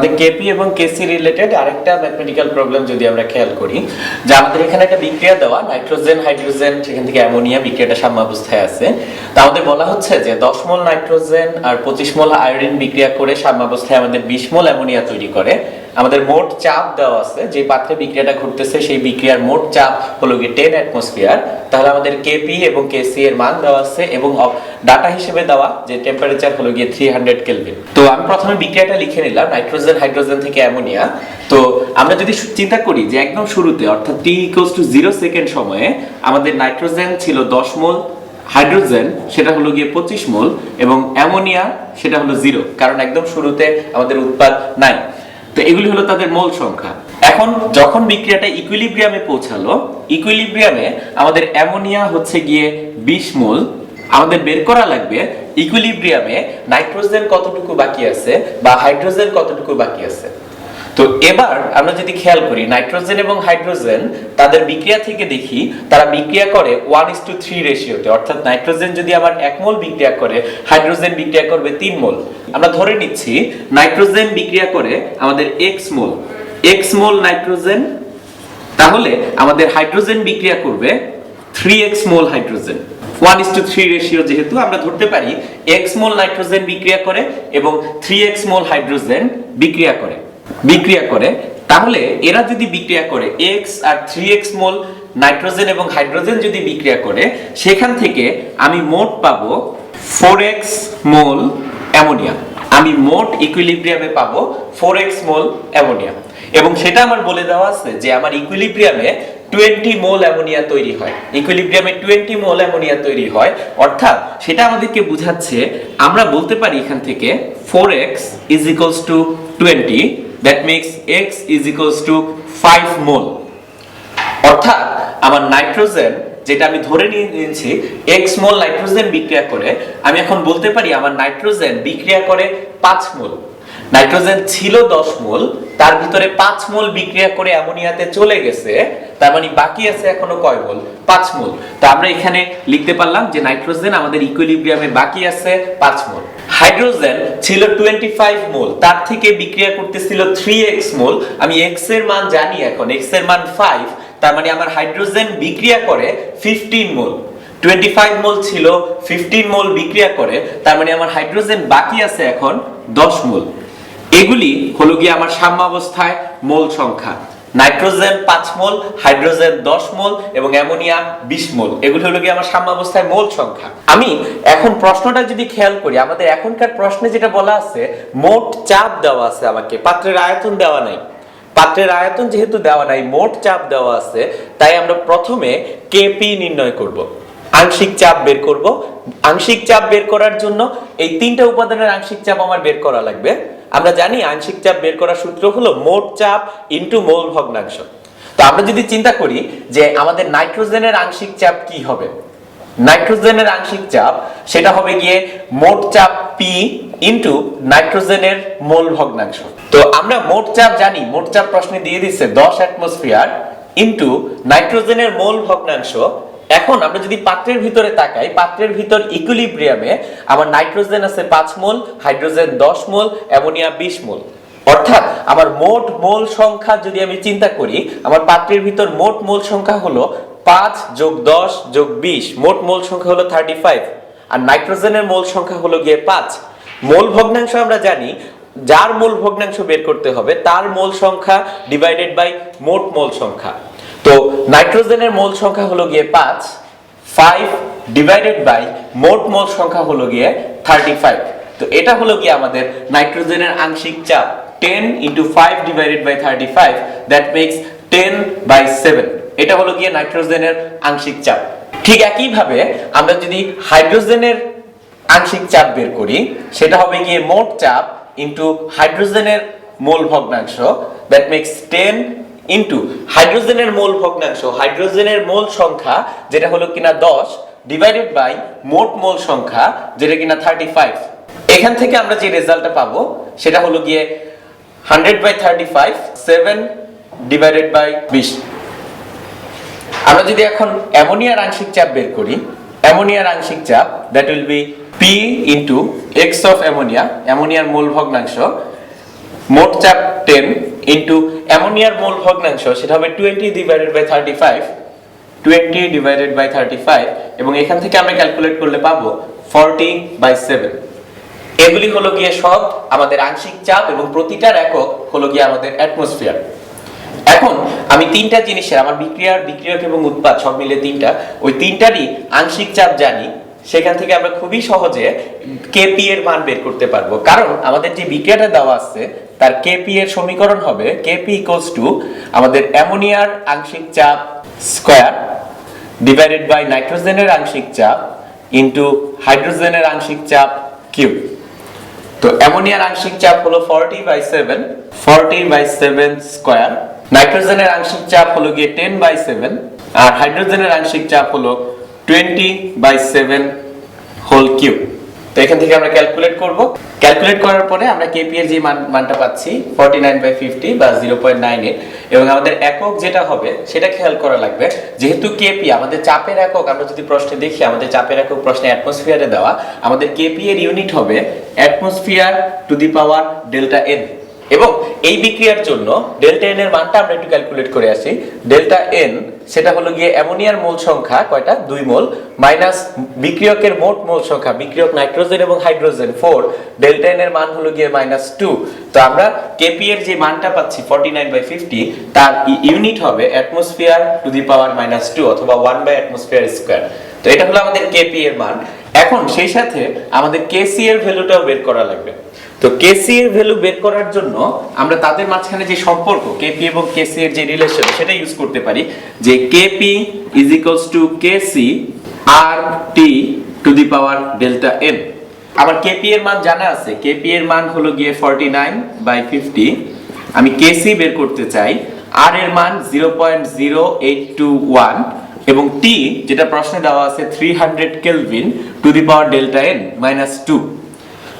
আমাদের কেপি এবং KC related আরেকটা ম্যাথমেটিক্যাল প্রবলেম যদি আমরা খেয়াল করি, যে আমাদের এখানে একটা বিক্রিয়া দেওয়া নাইট্রোজেন হাইড্রোজেন সেখান থেকে অ্যামোনিয়া বিক্রিয়াটা সাম্যাবস্থায় আছে। তা আমাদের বলা হচ্ছে যে দশ মোল নাইট্রোজেন আর পঁচিশ মোল আয়োডিন বিক্রিয়া করে সাম্যাবস্থায় আমাদের বিশ মোল অ্যামোনিয়া তৈরি করে। আমাদের মোট চাপ দেওয়া আছে, যে পাত্রে বিক্রিয়াটা ঘটতেছে, সেই বিক্রিয়ার মোট চাপ হলো গিয়ে টেন অ্যাটমসফিয়ার তাহলে আমাদের কেপি এবং কেসি এর মান দেওয়া আছে এবং ডাটা হিসেবে দেওয়া যে টেম্পারেচার হলো গিয়ে থ্রি হান্ড্রেড কেলভিন তো আমি প্রথমে বিক্রিয়াটা লিখে নিলাম নাইট্রোজেন হাইড্রোজেন থেকে অ্যামোনিয়া তো আমরা যদি চিন্তা করি যে একদম শুরুতে, অর্থাৎ T equals to zero second সময়ে আমাদের নাইট্রোজেন ছিল দশ মোল হাইড্রোজেন সেটা হলো গিয়ে পঁচিশ মোল এবং অ্যামোনিয়া সেটা হলো জিরো কারণ একদম শুরুতে আমাদের উৎপাদ নাই। তো এগুলি হলো তাদের মোল সংখ্যা। এখন যখন বিক্রিয়াটা ইকুইলিব্রিয়ামে পৌঁছালো ইকুইলিব্রিয়ামে আমাদের অ্যামোনিয়া হচ্ছে গিয়ে বিশ মোল। আমাদের বের করা লাগবে ইকুইলিব্রিয়ামে নাইট্রোজেন কতটুকু বাকি আছে বা হাইড্রোজেন কতটুকু বাকি আছে। তো এবার আমরা যদি খেয়াল করি, নাইট্রোজেন এবং হাইড্রোজেন তাদের বিক্রিয়া থেকে দেখি, তারা বিক্রিয়া করে ওয়ান ইস টু থ্রি রেশিওতে অর্থাৎ নাইট্রোজেন যদি আমার এক মোল বিক্রিয়া করে, হাইড্রোজেন বিক্রিয়া করবে তিন মোল। আমরা ধরে নিচ্ছি, নাইট্রোজেন বিক্রিয়া করে আমাদের X mole. X mole nitrogen, তাহলে আমাদের হাইড্রোজেন বিক্রিয়া করবে three X mole hydrogen. One is to three ratio যেহেতু আমরা ধরতে পারি এক্স মোল নাইট্রোজেন বিক্রিয়া করে এবং থ্রি এক্স মোল হাইড্রোজেন বিক্রিয়া করে। বিক্রিয়া করে, তাহলে এরা যদি বিক্রিয়া করে এক্স আর থ্রি এক্স মোল নাইট্রোজেন এবং হাইড্রোজেন যদি বিক্রিয়া করে, সেখান থেকে আমি মোট পাবো ফোর এক্স মোল অ্যামোনিয়া। আমি মোট ইকুইলিব্রিয়ামে পাবো ফোর এক্স মোল অ্যামোনিয়া। এবং সেটা আমার বলে দেওয়া আছে যে আমার ইকুইলিব্রিয়ামে টোয়েন্টি মোল অ্যামোনিয়া তৈরি হয়। ইকুইলিব্রিয়ামে টোয়েন্টি মোল অ্যামোনিয়া তৈরি হয়। অর্থাৎ সেটা আমাদেরকে বোঝাচ্ছে, আমরা বলতে পারি এখান থেকে four X is equals to twenty that makes X is equals to five mole অর্থাৎ, আমার নাইট্রোজেন যেটা আমি ধরে নিয়ে নিয়েছি এক্স মোল নাইট্রোজেন বিক্রিয়া করে, আমি এখন বলতে পারি আমার নাইট্রোজেন বিক্রিয়া করে পাঁচ মোল নাইট্রোজেন ছিল দশ মোল তার ভিতরে পাঁচ মোল বিক্রিয়া করে অ্যামোনিয়াতে চলে গেছে, তার মানে বাকি আছে এখনও কয় মোল পাঁচ মোল তো আমরা এখানে লিখতে পারলাম যে নাইট্রোজেন আমাদের ইকুইলিব্রিয়ামে বাকি আছে পাঁচ মোল হাইড্রোজেন ছিল টোয়েন্টি ফাইভ মোল, তার থেকে বিক্রিয়া করতেছিল থ্রি এক্স মোল। আমি এক্সের মান জানি এখন এক্সের মান ফাইভ তার মানে আমার হাইড্রোজেন বিক্রিয়া করে fifteen mole. Twenty five mole ছিল ফিফটিন মোল বিক্রিয়া করে, তার মানে আমার হাইড্রোজেন বাকি আছে এখন দশ মোল। এগুলি হলো গিয়ে আমার সাম্যাবস্থায় মোল সংখ্যা। নাইট্রোজেন পাঁচ মোল, হাইড্রোজেন দশ মোল এবং অ্যামোনিয়া বিশ মোল। এগুলি হলো গিয়ে আমার সাম্যাবস্থায় মোল সংখ্যা। আমি এখন প্রশ্নটা যদি খেয়াল করি, আমাদের এখনকার প্রশ্নে যেটা বলা আছে, মোট চাপ দেওয়া আছে আমাকে। পাত্রের আয়তন দেওয়া নাই। পাত্রের আয়তন যেহেতু দেওয়া নাই, মোট চাপ দেওয়া আছে, তাই আমরা প্রথমে কেপি নির্ণয় করব। আংশিক চাপ বের করব। আংশিক চাপ বের করার জন্য এই তিনটা উপাদানের আংশিক চাপ আমার বের করা লাগবে। আমরা জানি আংশিক চাপ বের করার সূত্র হলো মোট চাপ ইনটু মোল ভগ্নাংশ। তো আমরা যদি চিন্তা করি যে আমাদের নাইট্রোজেনের আংশিক চাপ কি হবে? নাইট্রোজেনের আংশিক চাপ সেটা হবে গিয়ে মোট চাপ পি ইনটু নাইট্রোজেনের মোল ভগ্নাংশ। তো আমরা মোট চাপ জানি, মোট চাপ প্রশ্নে দিয়ে দিচ্ছে দশ অ্যাটমসফিয়ার ইনটু নাইট্রোজেনের মোল ভগ্নাংশ এখন আমরা যদি পাত্রের ভিতরে তাকাই, পাত্রের ভিতর ইকুইলিব্রিয়ামে আমার নাইট্রোজেন আছে পাঁচ মোল হাইড্রোজেন দশ মোল অ্যামোনিয়া বিশ মোল। অর্থাৎ আমার মোট মোল সংখ্যা যদি আমি চিন্তা করি, আমার পাত্রের ভিতর মোট মোল সংখ্যা হলো পাঁচ যোগ দশ যোগ বিশ। মোট মোল সংখ্যা হলো থার্টি ফাইভ আর নাইট্রোজেনের মোল সংখ্যা হলো গিয়ে পাঁচ। মোল ভগ্নাংশ আমরা জানি, যার মোল ভগ্নাংশ বের করতে হবে, তার মোল সংখ্যা ডিভাইডেড বাই মোট মোল সংখ্যা। তো নাইট্রোজেনের মোল সংখ্যা হলো গিয়ে পাঁচ ফাইভ ডিভাইডেড বাই মোট মোল সংখ্যা হলো গিয়ে থার্টি ফাইভ তো এটা হলো গিয়ে আমাদের নাইট্রোজেনের আংশিক চাপ ten into five divided by thirty five that makes ten by seven এটা হলো গিয়ে নাইট্রোজেনের আংশিক চাপ। ঠিক একইভাবে আমরা যদি হাইড্রোজেনের আংশিক চাপ বের করি, সেটা হবে গিয়ে মোট চাপ ইন্টু হাইড্রোজেনের মোল ভগ্নাংশ দ্যাট মেক্স টেন ইন্টু হাইড্রোজেনের মোল ভগ্নাংশ। হাইড্রোজেনের মোল সংখ্যা যেটা হলো কিনা দশ ডিভাইডেড বাই মোট মোল সংখ্যা যেটা কিনা থার্টি ফাইভ এখান থেকে আমরা যে রেজাল্টটা পাবো সেটা হলো গিয়ে hundred by thirty five seven divided by বিশ। আমরা যদি এখন অ্যামোনিয়ার আংশিক চাপ বের করি, অ্যামোনিয়ার আংশিক চাপ that will be P into X of ammonia অ্যামোনিয়ার mole ভগ্নাংশ, মোট চাপ টেন ইন্টু অ্যামোনিয়ার মোল ভগ্নাংশ, সেটা হবে twenty divided by thirty five twenty divided by thirty five এবং এখান থেকে আমরা ক্যালকুলেট করলে পাবো ফর্টি বাই সেভেন এগুলি হলো গিয়ে সব আমাদের আংশিক চাপ এবং প্রতিটার একক হলো গিয়ে আমাদের অ্যাটমসফিয়ার এখন আমি তিনটা জিনিসের, আমার বিক্রিয়ার, বিক্রিয়ক এবং উৎপাদ সব মিলে তিনটা, ওই তিনটারই আংশিক চাপ জানি, সেখান থেকে আমরা খুবই সহজে কেপি এর মান বের করতে পারব। কারণ আমাদের যে বিক্রিয়াটা দেওয়া আছে তার কেপি এর সমীকরণ হবে কেপি ইকুয়ালস টু আমাদের অ্যামোনিয়ার আংশিক চাপ স্কয়ার ডিভাইডেড বাই নাইট্রোজেনের আংশিক চাপ ইনটু হাইড্রোজেনের আংশিক চাপ কিউব তো অ্যামোনিয়ার আংশিক চাপ হলো 40 বাই 7 40 বাই 7 স্কয়ার নাইট্রোজেনের আংশিক চাপ হলো গিয়ে 10 বাই 7 আর হাইড্রোজেনের আংশিক চাপ হলো 20 বাই 7 হোল কিউব এখান থেকে আমরা ক্যালকুলেট করব। ক্যালকুলেট করার পরে আমরা কেপি এর যে মান, মানটা পাচ্ছি 49 বাই 50 বা 0.98 এবং আমাদের একক যেটা হবে, সেটা খেয়াল করা লাগবে। যেহেতু কেপি আমাদের চাপের একক, আমরা যদি প্রশ্নে দেখি, আমাদের চাপের একক প্রশ্নে অ্যাটমসফিয়ারে দেওয়া, আমাদের কেপি এর ইউনিট হবে atmosphere to the power delta N এবং এই বিক্রিয়ার জন্য ডেল্টা এন এর মানটা আমরা একটু ক্যালকুলেট করে আসি। ডেল্টা এন সেটা হলো গিয়ে অ্যামোনিয়ার মোল সংখ্যা, কয়টা? দুই মোল মাইনাস বিক্রিয়কের মোট মোল সংখ্যা, বিক্রিয়ক নাইট্রোজেন এবং হাইড্রোজেন ফোর ডেল্টা এন এর মান হলো গিয়ে মাইনাস টু তো আমরা কেপি এর যে মানটা পাচ্ছি ফর্টি নাইন বাই ফিফটি তার ইউনিট হবে atmosphere to the power minus two অথবা ওয়ান বাই অ্যাটমসফিয়ার স্কোয়ার তো এটা হলো আমাদের কেপি এর মান। এখন সেই সাথে আমাদের কেসি এর ভ্যালুটাও বের করা লাগবে। তো কেসি এর ভ্যালু বের করার জন্য আমরা তাদের মাঝখানে যে সম্পর্ক কেপি এবং কেসি এর যে রিলেশন সেটা ইউজ করতে পারি। যে KP is equals to KC R T to the power delta N আমার কেপি এর মান জানা আছে। কেপি এর মান হলো গিয়ে 49 বাই 50 আমি কেসি বের করতে চাই। আর এর মান 0.0821 এবং টি যেটা প্রশ্নে দেওয়া আছে 300 kelvin to the power delta N minus two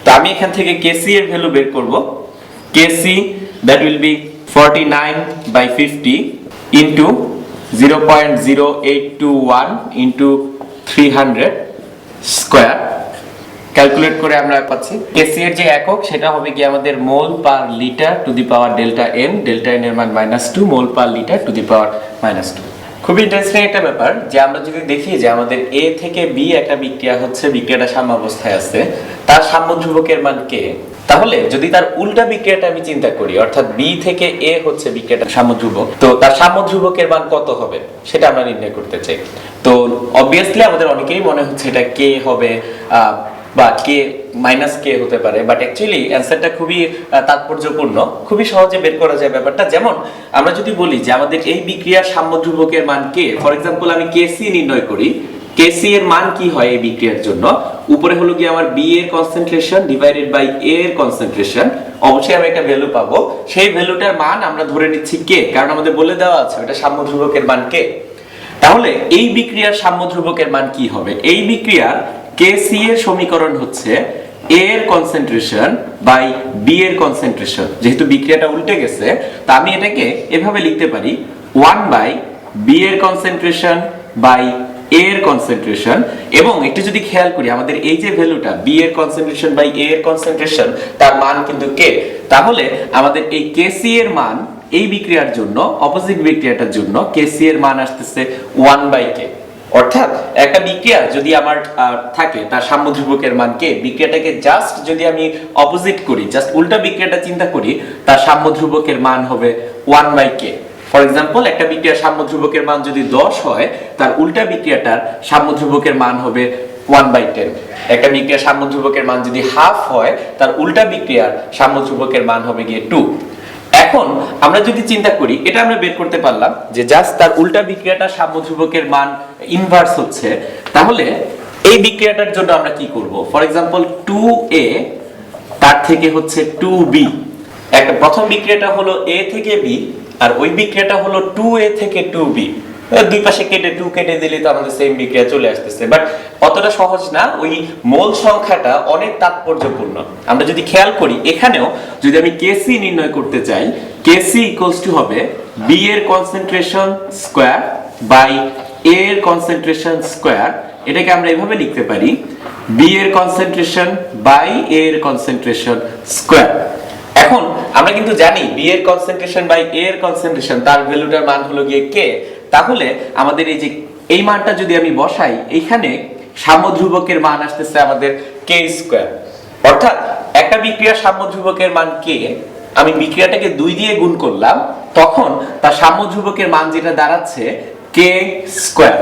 তো আমি এখান থেকে কেসি এর ভ্যালু বের করব। KC that will be 49 by 50 into 0.0821 into 300 square calculate করে আমরা পাচ্ছি। কেসি এর যে একক, সেটা হবে কি আমাদের mole per litre to the power delta N delta N এর মান minus two mole per litre to the power minus two খুবই ইন্টারেস্টিং একটা ব্যাপার যে আমরা যদি দেখি যে আমাদের এ থেকে বি একটা বিক্রিয়া হচ্ছে, বিক্রিয়াটা সাম্যাবস্থায় আছে, তার সাম্য ধ্রুবকের মান কে? তাহলে যদি তার উল্টা বিক্রিয়াটা আমি চিন্তা করি, অর্থাৎ বি থেকে এ হচ্ছে বিক্রিয়াটা সাম্য ধ্রুবক, তো তার সাম্য ধ্রুবকের মান কত হবে? সেটা আমরা নির্ণয় করতে চাই। তো অবভিয়াসলি আমাদের অনেকেরই মনে হচ্ছে এটা কে হবে বা কে মাইনাস কে হতে পারে বাট অ্যাকচুয়ালি অ্যান্সারটা খুবই তাৎপর্যপূর্ণ। খুবই সহজে বের করা যায় ব্যাপারটা। যেমন, আমরা যদি বলি যে আমাদের এই বিক্রিয়ার সাম্য ধ্রুবকের মান কে ফর এক্সাম্পল আমি কেসি নির্ণয় করি। কেসি এর মান কি হয় এই বিক্রিয়ার জন্য? উপরে হলো কি আমার বি এর কনসেন্ট্রেশন ডিভাইডেড বাই এ এর কনসেন্ট্রেশন অবশ্যই আমি একটা ভ্যালু পাবো। সেই ভ্যালুটার মান আমরা ধরে নিচ্ছি কে কারণ আমাদের বলে দেওয়া আছে, ওটা সাম্য ধ্রুবকের মান কে তাহলে এই বিক্রিয়ার সাম্য ধ্রুবকের মান কি হবে? এই বিক্রিয়ার কেসি এর সমীকরণ হচ্ছে এ এর কনসেন্ট্রেশন বাই বি এর কনসেন্ট্রেশন যেহেতু বিক্রিয়াটা উল্টে গেছে, তা আমি এটাকে এভাবে লিখতে পারি। ওয়ান বাই বি এর কনসেন্ট্রেশন বাই এ এর কনসেন্ট্রেশন এবং একটু যদি খেয়াল করি, আমাদের এই যে ভ্যালুটা বি এর কনসেন্ট্রেশন বাই এ এর কনসেন্ট্রেশন তার মান কিন্তু কে তাহলে আমাদের এই কেসি এর মান এই বিক্রিয়ার জন্য অপোজিট বিক্রিয়াটার জন্য কেসি এর মান আসতেছে ওয়ান বাই কে অর্থাৎ একটা বিক্রিয়া যদি আমার থাকে, তার সাম্য মান কে বিক্রিয়াটাকে জাস্ট যদি আমি অপোজিট করি জাস্ট উল্টা বিক্রিয়াটা চিন্তা করি, তার সাম্য মান হবে one by K for example একটা বিক্রিয়ার সাম্য মান যদি দশ হয়, তার উল্টা বিক্রিয়াটার সাম্য মান হবে ওয়ান বাই টেন একটা বিক্রিয়ার সাম্য মান যদি হাফ হয়, তার উল্টা বিক্রিয়ার সাম্য মান হবে গিয়ে টু এখন আমরা যদি চিন্তা করি, এটা আমরা বের করতে পারলাম যে জাস্ট তার উল্টা বিক্রিয়াটা সাম্য ধ্রুবকের মান ইনভার্স হচ্ছে, তাহলে এই বিক্রিয়াটার জন্য আমরা কি করব? ফর এক্সাম্পল টু এ তার থেকে হচ্ছে টু বি একটা প্রথম বিক্রিয়াটা হলো এ থেকে বি আর ওই বিক্রিয়াটা হলো টু এ থেকে টু বি দুই পাশে কেটে টু কেটে দিলে তো আমাদের সেম বিক্রিয়া চলে আসতেছে। বাট অতটা সহজ না, ওই মোল সংখ্যাটা অনেক তাৎপর্যপূর্ণ। আমরা যদি খেয়াল করি, এখানেও যদি আমি কেসি নির্ণয় করতে চাই কেসি ইকুয়ালস টু হবে বি এর কনসেন্ট্রেশন স্কোয়ার বাই এ এর কনসেন্ট্রেশন স্কোয়ার এটাকে আমরা এভাবে লিখতে পারি বি এর কনসেন্ট্রেশন বাই এ এর কনসেন্ট্রেশন স্কোয়ার এখন, আমরা কিন্তু জানি বি এর কনসেন্ট্রেশন বাই এ এর কনসেন্ট্রেশন তার ভ্যালুটার মান হলো গিয়ে কে তাহলে আমাদের এই যে এই মানটা যদি আমি বসাই, এইখানে সাম্যধ্রুবকের মান আসতেছে আমাদের কে স্কোয়ার অর্থাৎ একটা বিক্রিয়ার সাম্যধ্রুবকের মান কে আমি বিক্রিয়াটাকে দুই দিয়ে গুণ করলাম, তখন তার সাম্যধ্রুবকের মান যেটা দাঁড়াচ্ছে কে স্কোয়ার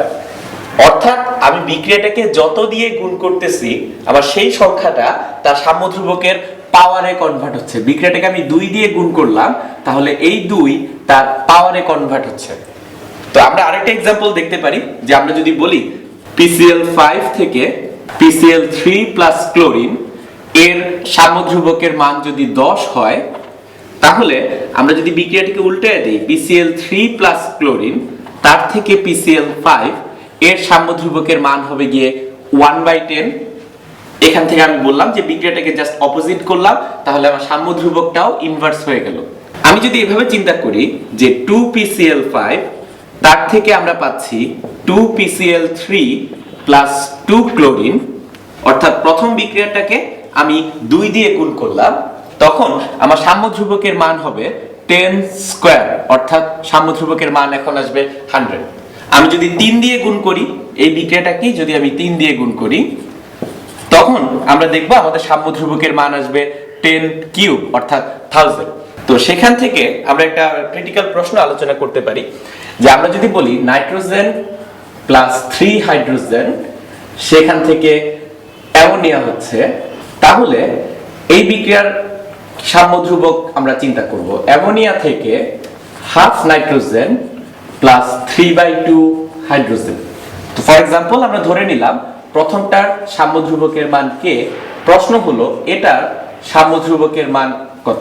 অর্থাৎ আমি বিক্রিয়াটাকে যত দিয়ে গুণ করতেছি, আমার সেই সংখ্যাটা তার সাম্যধ্রুবকের পাওয়ারে কনভার্ট হচ্ছে। বিক্রিয়াটাকে আমি দুই দিয়ে গুণ করলাম, তাহলে এই দুই তার পাওয়ারে কনভার্ট হচ্ছে। তো আমরা আরেকটা এক্সাম্পল দেখতে পারি, যে আমরা যদি বলি পিসিএল ফাইভ থেকে পিসিএল থ্রি প্লাস ক্লোরিন এর সাম্যধ্রুবকের মান যদি দশ হয়, তাহলে আমরা যদি বিক্রিয়াটিকে উল্টে দিই পিসিএল থ্রি প্লাস ক্লোরিন তার থেকে পিসিএল ফাইভ এর সাম্যধ্রুবকের মান হবে গিয়ে ওয়ান বাই টেন এখান থেকে আমি বললাম যে বিক্রিয়াটাকে জাস্ট অপোজিট করলাম, তাহলে আমার সাম্যধ্রুবকটাও ইনভার্স হয়ে গেল। আমি যদি এভাবে চিন্তা করি যে টু পিসিএল ফাইভ তার থেকে আমরা পাচ্ছি two PCL three plus two chlorine অর্থাৎ প্রথম বিক্রিয়াটাকে আমি দুই দিয়ে গুণ করলাম। তখন আমার সাম্যধ্রুবকের মান হবে টেন স্কোয়ার অর্থাৎ সাম্যধ্রুবকের মান এখন আসবে হান্ড্রেড আমি যদি তিন দিয়ে গুণ করি, এই বিক্রিয়াটাকেই যদি আমি তিন দিয়ে গুণ করি, তখন আমরা দেখব আমাদের সাম্যধ্রুবকের মান আসবে টেন কিউব অর্থাৎ থাউজেন্ড তো সেখান থেকে আমরা একটা ক্রিটিক্যাল প্রশ্ন আলোচনা করতে পারি। যে আমরা যদি বলি নাইট্রোজেন প্লাস থ্রি হাইড্রোজেন সেখান থেকে অ্যামোনিয়া হচ্ছে, তাহলে এই বিক্রিয়ার সাম্য ধ্রুবক আমরা চিন্তা করব। অ্যামোনিয়া থেকে half nitrogen plus three by two hydrogen তো ফর এক্সাম্পল আমরা ধরে নিলাম প্রথমটার সাম্যধ্রুবকের মান কে, প্রশ্ন হলো এটার সাম্য ধ্রুবকের মান কত?